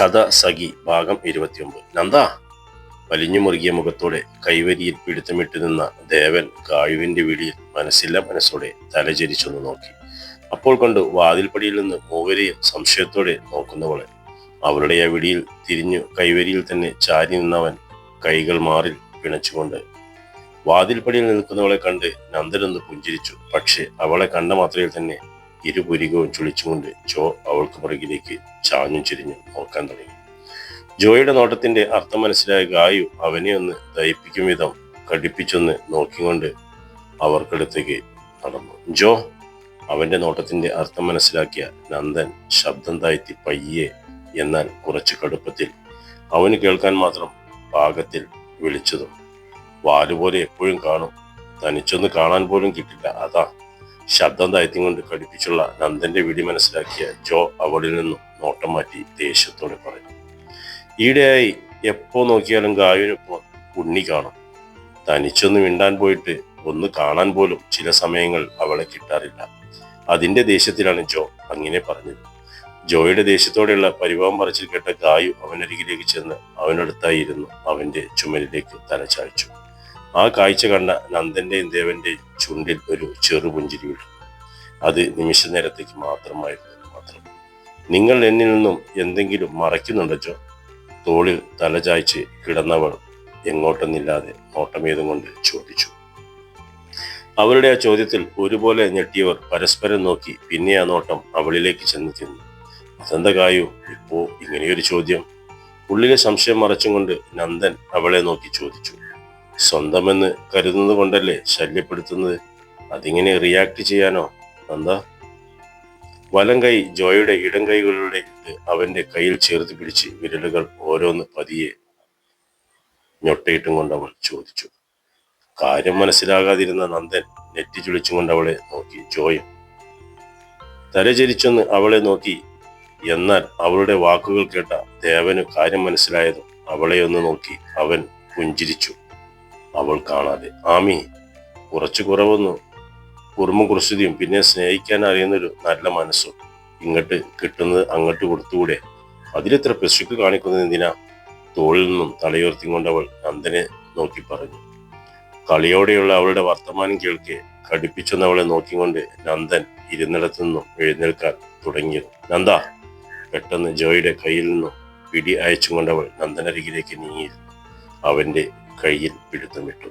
കഥ സഖി ഭാഗം ഇരുപത്തിയൊമ്പത്. നന്ദാ. വലിഞ്ഞു മുറുകിയ മുഖത്തോടെ കൈവരിയിൽ പിടുത്തമിട്ട് നിന്ന ദേവൻ കായുവിന്റെ വിളിയിൽ മനസ്സില്ല മനസ്സോടെ തലചരിച്ചൊന്ന് നോക്കി. അപ്പോൾ കണ്ടു വാതിൽപ്പടിയിൽ നിന്ന് മൂവരെയും സംശയത്തോടെ നോക്കുന്നവളെ അവളുടെ ആ വിടിയിൽ തിരിഞ്ഞു കൈവരിയിൽ തന്നെ ചാരി നിന്നവൻ കൈകൾ മാറിൽ പിണച്ചുകൊണ്ട്. വാതിൽപ്പടിയിൽ നിൽക്കുന്നവളെ കണ്ട് നന്ദനൊന്ന് പുഞ്ചിരിച്ചു. പക്ഷെ അവളെ കണ്ട മാത്രയിൽ തന്നെ ഇരുപുരികവും ചുളിച്ചുകൊണ്ട് ജോ അവൾക്ക് പുറകിലേക്ക് ചാഞ്ഞും ചിരിഞ്ഞു നോക്കാൻ തുടങ്ങി. ജോയുടെ നോട്ടത്തിന്റെ അർത്ഥം മനസ്സിലായ ഗായു അവനെ ഒന്ന് ദയിപ്പിക്കും വിധം കടിപ്പിച്ചൊന്ന് നോക്കിക്കൊണ്ട് അവർക്കടുത്തേക്ക് നടന്നു. ജോ അവന്റെ നോട്ടത്തിന്റെ അർത്ഥം മനസ്സിലാക്കിയ നന്ദൻ ശബ്ദം താഴ്ത്തി പയ്യെ എന്നാൽ കുറച്ച് കടുപ്പത്തിൽ അവന് കേൾക്കാൻ മാത്രം പാകത്തിൽ വിളിച്ചതും വാലുപോലെ എപ്പോഴും കാണും. തനിച്ചൊന്ന് കാണാൻ പോലും കിട്ടില്ല. അതാ ശബ്ദം താഴ്ത്തിക്കൊണ്ട് കടുപ്പിച്ചുള്ള നന്ദന്റെ വിളി മനസ്സിലാക്കിയ ജോ അവളിൽ നിന്നും നോട്ടം മാറ്റി ദേഷ്യത്തോടെ പറഞ്ഞു. ഈയിടെയായി എപ്പോ നോക്കിയാലും ഗായുവിനൊപ്പം ഉണ്ണി കാണും. തനിച്ചൊന്ന് മിണ്ടാൻ പോയിട്ട് ഒന്ന് കാണാൻ പോലും ചില സമയങ്ങൾ അവളെ കിട്ടാറില്ല. അതിന്റെ ദേഷ്യത്തിലാണ് ജോ അങ്ങനെ പറഞ്ഞത്. ജോയുടെ ദേഷ്യത്തോടെയുള്ള പരിഭവം പറച്ചിൽ കേട്ട ഗായു അവനരികിലേക്ക് ചെന്ന് അവനടുത്തായിരുന്നു അവന്റെ ചുമലിലേക്ക് തലചായ്ച്ചു ആ കാഴ്ച കണ്ട നന്ദന്റെയും ദേവന്റെയും ചുണ്ടിൽ ഒരു ചെറുപുഞ്ചിരി വിട്ടു അത് നിമിഷ നേരത്തേക്ക് മാത്രമായിരുന്നു മാത്രം. നിങ്ങൾ എന്നിൽ നിന്നും എന്തെങ്കിലും മറയ്ക്കുന്നുണ്ടോ തോളിൽ തലചായ്ച്ച് കിടന്നവൾ എങ്ങോട്ടെന്നില്ലാതെ നോട്ടമേതും കൊണ്ട് ചോദിച്ചു. അവരുടെ ആ ചോദ്യത്തിൽ ഒരുപോലെ ഞെട്ടിയവർ പരസ്പരം നോക്കി പിന്നെ ആ നോട്ടം അവളിലേക്ക് ചെന്ന് തിന്നു. അതെന്താ ഇപ്പോ ഇങ്ങനെയൊരു ചോദ്യം? ഉള്ളിലെ സംശയം മറച്ചും കൊണ്ട് നന്ദൻ അവളെ നോക്കി ചോദിച്ചു. സ്വന്തമെന്ന് കരുതുന്നത് കൊണ്ടല്ലേ ശല്യപ്പെടുത്തുന്നത്? അതിങ്ങനെ റിയാക്ട് ചെയ്യാനോ? നന്ദ വലം കൈ ജോയുടെ ഇടം കൈകളുടെ അവന്റെ കയ്യിൽ ചേർത്ത് പിടിച്ച് വിരലുകൾ ഓരോന്ന് പതിയെ ഞൊട്ടയിട്ടും കൊണ്ട് അവൾ ചോദിച്ചു. കാര്യം മനസ്സിലാകാതിരുന്ന നന്ദൻ നെറ്റി ചുളിച്ചുകൊണ്ട് അവളെ നോക്കി. ജോയും തലചരിച്ചൊന്ന് അവളെ നോക്കി. എന്നാൽ അവളുടെ വാക്കുകൾ കേട്ട ദേവന് കാര്യം മനസ്സിലായതും അവളെ ഒന്ന് നോക്കി അവൻ പുഞ്ചിരിച്ചു. അവൾ കാണാതെ. ആമി കുറച്ചു കുറവൊന്നു. കുറുമ്പും കുറിച്ചതിയും പിന്നെ സ്നേഹിക്കാൻ അറിയുന്നൊരു നല്ല മനസ്സും ഇങ്ങോട്ട് കിട്ടുന്നത് അങ്ങോട്ട് കൊടുത്തുകൂടെ? അതിലെത്ര പിശുക്ക് കാണിക്കുന്നത് എന്തിനാ? തോളിൽ നിന്നും തലയുയർത്തിക്കൊണ്ട് അവൾ നന്ദനെ നോക്കി പറഞ്ഞു. കളിയോടെയുള്ള അവളുടെ വർത്തമാനം കേൾക്കെ കടുപ്പിച്ചെന്നവളെ നോക്കിക്കൊണ്ട് നന്ദൻ ഇരുന്നിടത്തു നിന്നും എഴുന്നേൽക്കാൻ തുടങ്ങിയത്. നന്ദ പെട്ടെന്ന് ജോയിയുടെ കയ്യിൽ നിന്നും പിടി അയച്ചുകൊണ്ടവൾ നന്ദനരികിലേക്ക് നീങ്ങിയിരുന്നു അവന്റെ കയ്യിൽ പിടുത്തം വിട്ടു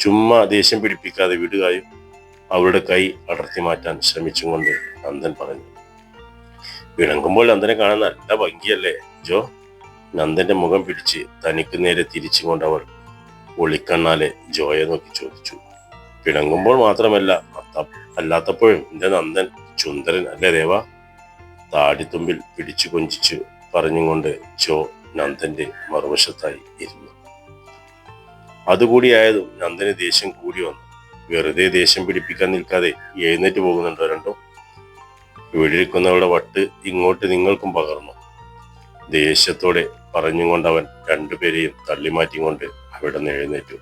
ചുമ്മാ ദേഷ്യം പിടിപ്പിക്കാതെ വിടുകയും അവളുടെ കൈ അടർത്തി മാറ്റാൻ ശ്രമിച്ചുകൊണ്ട് നന്ദൻ പറഞ്ഞു. വിളങ്ങുമ്പോൾ നന്ദനെ കാണാൻ നല്ല ഭംഗിയല്ലേ ജോ? നന്ദന്റെ മുഖം പിടിച്ച് തനിക്ക് നേരെ തിരിച്ചുകൊണ്ട് അവൾ ഒളിക്കണ്ണാലെ ജോയെ നോക്കി ചോദിച്ചു. പിണങ്ങുമ്പോൾ മാത്രമല്ല അല്ലാത്തപ്പോഴും എന്റെ നന്ദൻ ചുന്ദരൻ അല്ലേ ദേവ? താടിത്തുമ്പിൽ പിടിച്ചു കൊഞ്ചിച്ചു പറഞ്ഞുകൊണ്ട് ജോ നന്ദന്റെ മറുവശത്തായി ഇരുന്നു. അതുകൂടിയായതും നന്ദന് ദേഷ്യം കൂടി വന്നു. വെറുതെ ദേഷ്യം പിടിപ്പിക്കാൻ നിൽക്കാതെ എഴുന്നേറ്റ് പോകുന്നുണ്ടോ രണ്ടോ? വീടിരിക്കുന്നവളുടെ വട്ട് ഇങ്ങോട്ട് നിങ്ങൾക്കും പകർന്നു. ദേഷ്യത്തോടെ പറഞ്ഞുകൊണ്ടവൻ രണ്ടുപേരെയും തള്ളിമാറ്റിക്കൊണ്ട് അവിടെ നിന്ന് എഴുന്നേറ്റു.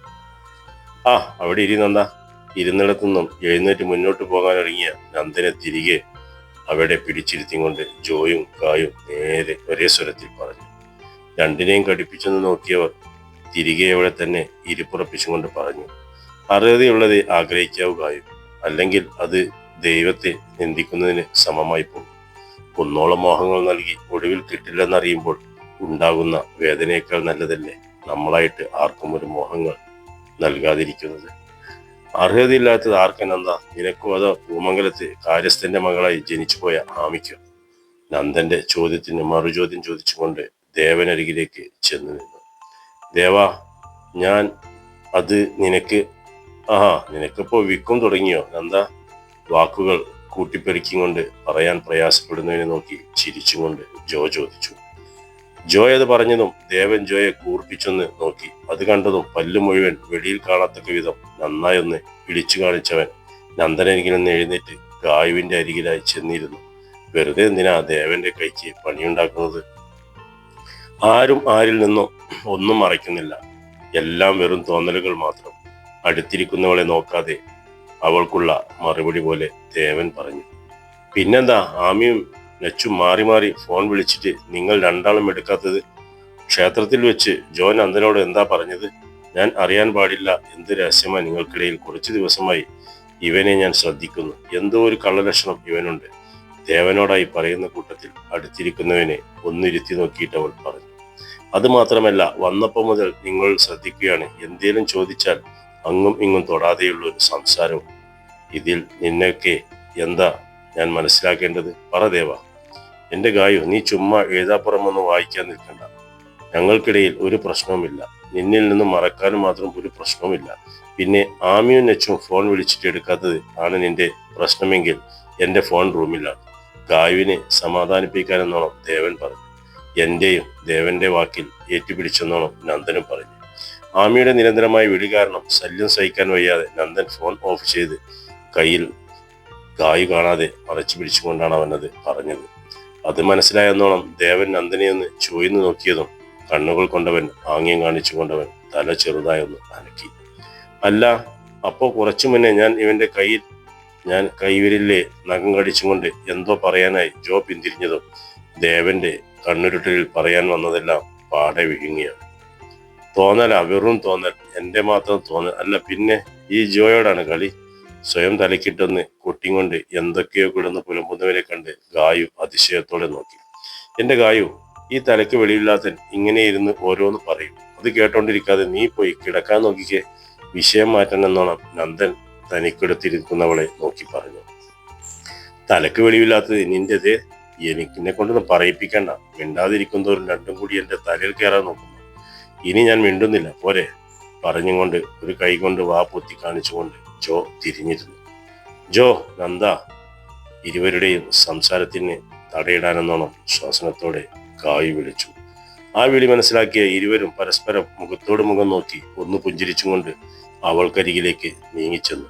ആ അവിടെ ഇരി നന്ദ. ഇരുന്നിടത്തുനിന്നും എഴുന്നേറ്റ് മുന്നോട്ട് പോകാൻ ഇറങ്ങിയ നന്ദനെ തിരികെ അവിടെ പിടിച്ചിരുത്തിക്കൊണ്ട് ജോയും കായും നേരെ ഒരേ സ്വരത്തിൽ പറഞ്ഞു. രണ്ടിനെയും കടിപ്പിച്ചെന്ന് നോക്കിയവർ തിരികെ അവിടെ തന്നെ ഇരിപ്പുറപ്പിച്ചുകൊണ്ട് പറഞ്ഞു അർഹതയുള്ളത് ആഗ്രഹിക്കാവുകയും അല്ലെങ്കിൽ അത് ദൈവത്തെ നിന്ദിക്കുന്നതിന് സമമായി പോകും. കുന്നോളം മോഹങ്ങൾ നൽകി ഒടുവിൽ കിട്ടില്ലെന്നറിയുമ്പോൾ ഉണ്ടാകുന്ന വേദനയേക്കാൾ നല്ലതല്ലേ നമ്മളായിട്ട് ആർക്കും ഒരു മോഹങ്ങൾ നൽകാതിരിക്കുന്നത്? അർഹതയില്ലാത്തത് ആർക്കെന്നാ നിനക്കും അതോ പൂമംഗലത്ത് കാര്യസ്ഥന്റെ മകളായി ജനിച്ചുപോയ ആമിക്കും? നന്ദന്റെ ചോദ്യത്തിന് മറുചോദ്യം ചോദിച്ചുകൊണ്ട് ദേവനരികിലേക്ക് ചെന്നു നിന്നു. ദേവാ ഞാൻ അത് നിനക്ക് ആ നിനക്കിപ്പോ വിക്കും തുടങ്ങിയോ? നന്ദ വാക്കുകൾ കൂട്ടിപ്പെരുക്കിക്കൊണ്ട് പറയാൻ പ്രയാസപ്പെടുന്നതിനെ നോക്കി ചിരിച്ചുകൊണ്ട് ജോ ചോദിച്ചു. ജോയ് അത് പറഞ്ഞതും ദേവൻ ജോയെ കൂർപ്പിച്ചൊന്ന് നോക്കി. അത് കണ്ടതും പല്ലു മുഴുവൻ വെളിയിൽ കാണത്തക്ക വിധം നന്നായി ഒന്ന് ഇടിച്ചു കാണിച്ചവൻ നന്ദനരികിൽ നിന്ന് എഴുന്നേറ്റ് ഗായുവിന്റെ അരികിലായി ചെന്നിരുന്നു. വെറുതെ എന്തിനാ ദേവന്റെ കൈക്ക് പണിയുണ്ടാക്കുന്നത്? ആരും ആരിൽ നിന്നോ ഒന്നും മറയ്ക്കുന്നില്ല. എല്ലാം വെറും തോന്നലുകൾ മാത്രം. അടുത്തിരിക്കുന്നവളെ നോക്കാതെ അവൾക്കുള്ള മറുപടി പോലെ ദേവൻ പറഞ്ഞു. പിന്നെന്താ ആമിയും ലച്ചു മാറി മാറി ഫോൺ വിളിച്ചിട്ട് നിങ്ങൾ രണ്ടാളും എടുക്കാത്തത്? ക്ഷേത്രത്തിൽ വെച്ച് ജോൻ അന്തനോട് എന്താ പറഞ്ഞത്? ഞാൻ അറിയാൻ പാടില്ല. എന്ത് രഹസ്യമായി നിങ്ങൾക്കിടയിൽ കുറച്ച് ദിവസമായി ഇവനെ ഞാൻ ശ്രദ്ധിക്കുന്നു. എന്തോ ഒരു കള്ളലക്ഷണം ഇവനുണ്ട്. ദേവനോടായി പറയുന്ന കൂട്ടത്തിൽ അടുത്തിരിക്കുന്നവനെ ഒന്നിരുത്തി നോക്കിയിട്ട് അവൾ പറഞ്ഞു. അത് മാത്രമല്ല വന്നപ്പോൾ മുതൽ നിങ്ങൾ ശ്രദ്ധിക്കുകയാണ്. എന്തേലും ചോദിച്ചാൽ അങ്ങും ഇങ്ങും തൊടാതെയുള്ള ഒരു സംസാരവും. ഇതിൽ നിന്നൊക്കെ എന്താ ഞാൻ മനസ്സിലാക്കേണ്ടത്? പറ ദേവ. എന്റെ ഗായു നീ ചുമ്മാ എഴുതാപ്പുറമൊന്ന് വായിക്കാൻ നിൽക്കണ്ട. ഞങ്ങൾക്കിടയിൽ ഒരു പ്രശ്നവുമില്ല. നിന്നിൽ നിന്ന് മറക്കാനും മാത്രം ഒരു പ്രശ്നവുമില്ല. പിന്നെ ആമിയും നെച്ചും ഫോൺ വിളിച്ചിട്ട് എടുക്കാത്തത് ആണ് നിന്റെ പ്രശ്നമെങ്കിൽ എന്റെ ഫോൺ റൂമിലാണ്. ഗായുവിനെ സമാധാനിപ്പിക്കാനെന്നോണം ദേവൻ പറഞ്ഞു. എന്റെയും ദേവന്റെ വാക്കിൽ ഏറ്റുപിടിച്ചെന്നോണം നന്ദനും പറഞ്ഞു ആമിയുടെ നിരന്തരമായ വിളി കാരണം ശല്യം സഹിക്കാൻ വയ്യാതെ നന്ദൻ ഫോൺ ഓഫ് ചെയ്ത് കയ്യിൽ കായു കാണാതെ മറച്ചു പിടിച്ചുകൊണ്ടാണ് അവനത് പറഞ്ഞത്. അത് മനസ്സിലായെന്നോണം ദേവൻ നന്ദനെ ഒന്ന് ചോയ്ന്നു നോക്കിയതും കണ്ണുകൾ കൊണ്ടവൻ ആംഗ്യം കാണിച്ചുകൊണ്ടവൻ തല ചെറുതായൊന്ന് അനക്കി. അല്ല അപ്പോൾ കുറച്ചു മുന്നേ ഞാൻ ഇവന്റെ കയ്യിൽ ഞാൻ കൈവിരലിലെ നഖം കടിച്ചുകൊണ്ട് എന്തോ പറയാനായി ജോ പിന്തിരിഞ്ഞതും ദേവന്റെ കണ്ണുരുട്ടലിൽ പറയാൻ വന്നതെല്ലാം പാടെ വിഴുങ്ങിയാണ്. തോന്നല വെറും തോന്നൽ. എന്റെ മാത്രം തോന്നൽ. അല്ല പിന്നെ ഈ ജോയോടാണ് കളി. സ്വയം തലക്കിട്ടൊന്ന് കൊട്ടിക്കൊണ്ട് എന്തൊക്കെയോ കിടന്ന് പുലമ്പുന്നവരെ കണ്ട് ഗായു അതിശയത്തോടെ നോക്കി. എന്റെ ഗായു ഈ തലയ്ക്ക് വെളിയില്ലാത്തൻ ഇങ്ങനെ ഇരുന്ന് ഓരോന്ന് പറയും. അത് കേട്ടോണ്ടിരിക്കാതെ നീ പോയി കിടക്കാൻ നോക്കിക്കേ. വിഷയം മാറ്റണമെന്നോണം നന്ദൻ തനിക്കെടുത്തിരിക്കുന്നവളെ നോക്കി പറഞ്ഞു. തലക്ക് വെളിവില്ലാത്തത് നിന്റേത്? എനിക്കിനെ കൊണ്ടൊന്നും പറയിപ്പിക്കണ്ട. മിണ്ടാതിരിക്കുന്നവരും രണ്ടും കൂടി എന്റെ തലയിൽ കയറാൻ നോക്കുന്നു. ഇനി ഞാൻ മിണ്ടുന്നില്ല. പോരെ. പറഞ്ഞുകൊണ്ട് ഒരു കൈ കൊണ്ട് വാ പൊത്തി കാണിച്ചുകൊണ്ട് ജോ തിരിഞ്ഞിരുന്നു. ജോ നന്ദ. ഇരുവരുടെയും സംസാരത്തിന് തടയിടാനെന്നോണം ശ്വാസനത്തോടെ കായ് വിളിച്ചു. ആ വിളി മനസ്സിലാക്കിയ ഇരുവരും പരസ്പരം മുഖത്തോട് മുഖം നോക്കി ഒന്ന് പുഞ്ചിരിച്ചുകൊണ്ട് അവൾക്കരികിലേക്ക് നീങ്ങിച്ചെന്നു.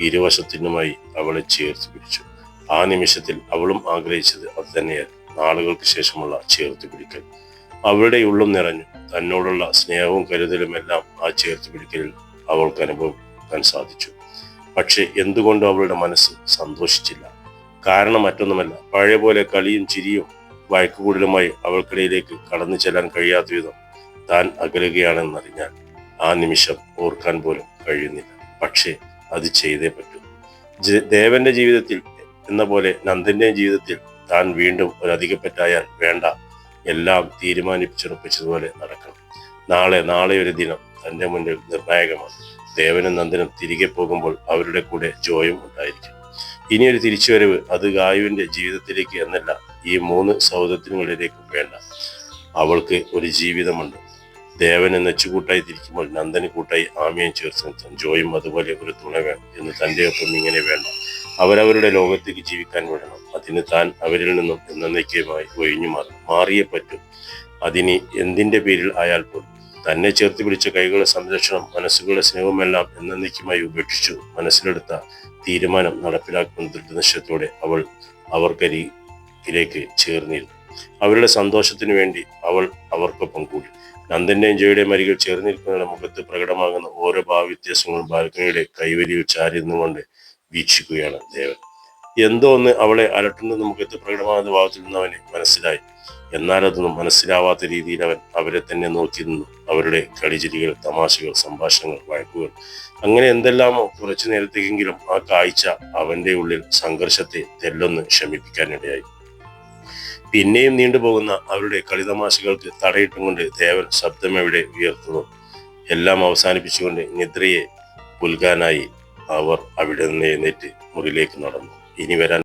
ഇരുവശത്തിനുമായി അവളെ ചേർത്ത് പിടിച്ചു. ആ നിമിഷത്തിൽ അവളും ആഗ്രഹിച്ചത് അത് തന്നെയായിരുന്നു. നാളുകൾക്ക് ശേഷമുള്ള ചേർത്ത് പിടിക്കൽ. അവളുടെ ഉള്ളും നിറഞ്ഞു. തന്നോടുള്ള സ്നേഹവും കരുതലും എല്ലാം ആ ചേർത്ത് പിടിക്കലിൽ അവൾക്ക് അനുഭവിക്കാൻ സാധിച്ചു. പക്ഷെ എന്തുകൊണ്ടും അവളുടെ മനസ്സ് സന്തോഷിച്ചില്ല. കാരണം മറ്റൊന്നുമല്ല പഴയ പോലെ കളിയും ചിരിയും വഴക്കുകൂടലുമായി അവൾക്കിടയിലേക്ക് കടന്നു ചെല്ലാൻ കഴിയാത്ത വിധം താൻ അകലുകയാണെന്നറിഞ്ഞാൽ ആ നിമിഷം ഓർക്കാൻ പോലും കഴിയുന്നില്ല. പക്ഷേ അത് ചെയ്തേ പറ്റൂ. ദേവന്റെ ജീവിതത്തിൽ എന്ന പോലെ നന്ദന്റെയും ജീവിതത്തിൽ താൻ വീണ്ടും ഒരു അധികപ്പറ്റായാൽ വേണ്ട. എല്ലാം തീരുമാനിച്ചുറപ്പിച്ചതുപോലെ നടക്കണം. നാളെ നാളെ ഒരു ദിനം തന്റെ മുന്നിൽ നിർണായകമാണ്. ദേവനും നന്ദനും തിരികെ പോകുമ്പോൾ അവരുടെ കൂടെ ജോയും ഉണ്ടായിരിക്കും. ഇനിയൊരു തിരിച്ചുവരവ് അത് ഗായുവിന്റെ ജീവിതത്തിലേക്ക് എന്നല്ല ഈ മൂന്ന് സൗദത്തിനുകളിലേക്കും വേണ്ട. അവൾക്ക് ഒരു ജീവിതമുണ്ട്. ദേവനെ നെച്ചുകൂട്ടായി തിരിക്കുമ്പോൾ നന്ദന് കൂട്ടായി ആമയും ചേർത്ത് ജോയും അതുപോലെ ഒരു തുണ വേണം എന്ന് തന്റെ ഒപ്പം ഇങ്ങനെ വേണ്ട. അവരവരുടെ ലോകത്തേക്ക് ജീവിക്കാൻ വിടണം. അതിന് താൻ അവരിൽ നിന്നും എന്നേക്കുമായി ഒഴിഞ്ഞു മാറും. മാറിയേ പറ്റും. അതിന് എന്തിന്റെ പേരിൽ ആയാൽ പോലും. തന്നെ ചേർത്ത് പിടിച്ച കൈകളുടെ സംരക്ഷണം മനസ്സുകളുടെ സ്നേഹമെല്ലാം എന്നേക്കുമായി ഉപേക്ഷിച്ചു മനസ്സിലെടുത്ത തീരുമാനം നടപ്പിലാക്കുന്ന ദൃഢനിശ്ചയത്തോടെ അവൾ അവർക്കരിയിലേക്ക് ചേർന്നിരുന്നു. അവരുടെ സന്തോഷത്തിനു വേണ്ടി അവൾ അവർക്കൊപ്പം കൂടി. നന്ദന്റെയും ജയയുടെയും അരികിൽ ചേർന്നിരിക്കുന്നവരുടെ മുഖത്ത് പ്രകടമാകുന്ന ഓരോ ഭാവ വ്യത്യാസങ്ങളും ബാൽക്കണിയുടെ കൈവരിയിൽ ചാരിയിരുന്നുകൊണ്ട് വീക്ഷിക്കുകയാണ് ദേവൻ എന്തോ ഒന്ന് അവളെ അലട്ടുന്നത് മുഖത്ത് പ്രകടമാകുന്ന ഭാവത്തിൽ നിന്ന് അവന് മനസ്സിലായി. എന്നാലതൊന്നും മനസ്സിലാവാത്ത രീതിയിൽ അവൻ അവരെ തന്നെ നോക്കി നിന്നു. അവരുടെ കളിചിരികൾ തമാശകൾ സംഭാഷണങ്ങൾ വഴക്കുകൾ. അങ്ങനെ എന്തെല്ലാമോ കുറച്ചു നേരത്തേക്കെങ്കിലും ആ കാഴ്ച അവന്റെ ഉള്ളിൽ സംഘർഷത്തെ തെല്ലൊന്ന് ശമിപ്പിക്കാനിടയായി പിന്നെയും നീണ്ടുപോകുന്ന അവരുടെ കളിതമാശകൾക്ക് തടയിട്ടും കൊണ്ട് ദേവൻ ശബ്ദമെവിടെ ഉയർത്തുന്നു? എല്ലാം അവസാനിപ്പിച്ചുകൊണ്ട് നിദ്രയെ പുൽകാനായി അവർ അവിടെ നിന്ന് എഴുന്നേറ്റ് മുറിയിലേക്ക് നടന്നു. ഇനി വരാൻ